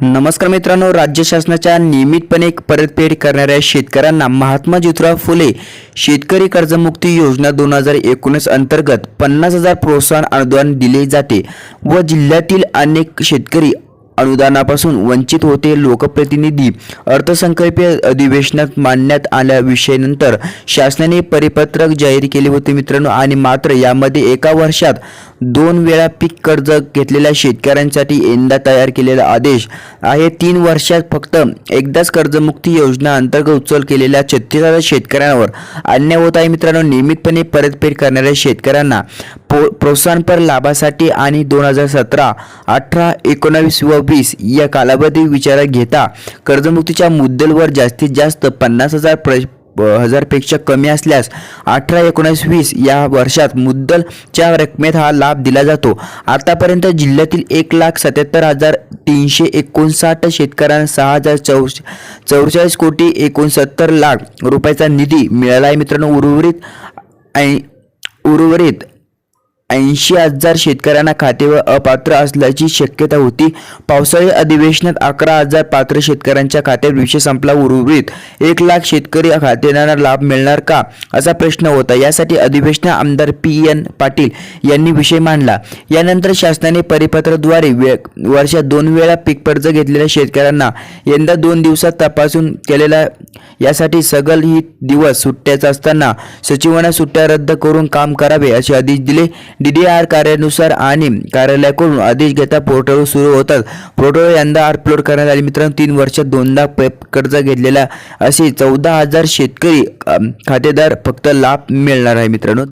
नमस्कार मित्रांनो राज्य शासनाच्या नियमितपणे परतफेड करणाऱ्या शेतकऱ्यांना महात्मा ज्योतिराव फुले शेतकरी कर्जमुक्ती योजना दोन हजार एकोणीस अंतर्गत पन्नास हजार प्रोत्साहन अनुदान दिले जाते व जिल्ह्यातील अनेक शेतकरी अनुदानापासून वंचित होते लोकप्रतिनिधी. अर्थसंकल्पीय अधिवेशनात मांडण्यात आल्या विषयानंतर शासनाने परिपत्रक जाहीर केले होते मित्रांनो. आणि मात्र यामध्ये एका वर्षात दोन वेळा पीक कर्ज घेतलेल्या शेतकऱ्यांसाठी यंदा तयार केलेला आदेश आहे. तीन वर्षात फक्त एकदाच कर्जमुक्ती योजना अंतर्गत उचल केलेल्या छत्तीस हजार शेतकऱ्यांवर अन्याय होत आहे मित्रांनो. नियमितपणे परतफेड करणाऱ्या शेतकऱ्यांना प्रोत्साहनपर लाभासाठी आणि दोन हजार सतरा अठरा एकोणावीस व वीस या कालावधी विचारात घेता कर्जमुक्तीच्या मुद्दलवर जास्तीत जास्त पन्नास हजार प्र हजारपेक्षा कमी असल्यास अठरा एकोणीस वीस या वर्षात मुद्दलच्या रकमेत हा लाभ दिला जातो. आतापर्यंत जिल्ह्यातील एक लाख सत्याहत्तर हजार तीनशे एकोणसाठ शेतकऱ्यांना सहा हजार चौ चौवेचाळीस कोटी एकोणसत्तर लाख रुपयाचा निधी मिळाला आहे. मित्रांनो उर्वरित आणि उर्वरित ऐंशी हजार शेतकऱ्यांना खाते व अपात्र असल्याची शक्यता होती. पावसाळी अधिवेशनात अकरा हजार पात्र शेतकऱ्यांच्या खात्यात विषय संपला उर्वरित एक लाख शेतकरी खातेदारांना लाभ मिळणार का? असा प्रश्न होता. यासाठी अधिवेशनात आमदार पी. एन. पाटील यांनी विषय मांडला. यानंतर शासनाने परिपत्राद्वारे वे वर्षात दोन वेळा पीक कर्ज घेतलेल्या शेतकऱ्यांना यंदा दोन दिवसात तपासून केलेला यासाठी सगल ही दिवस सुट्ट्याचा असताना सचिवांना सुट्ट्या रद्द करून काम करावे असे आदेश दिले. डी डी आर कार्यानुसार आणि कार्यालयाकडून आदेश घेता पोर्टल सुरू होतात. पोर्टल यंदा अपलोड करण्यात आले. मित्रांनो तीन वर्षात दोनदा कर्ज घेतलेला असे चौदा हजार शेतकरी खातेदार फक्त लाभ मिळणार आहे मित्रांनो.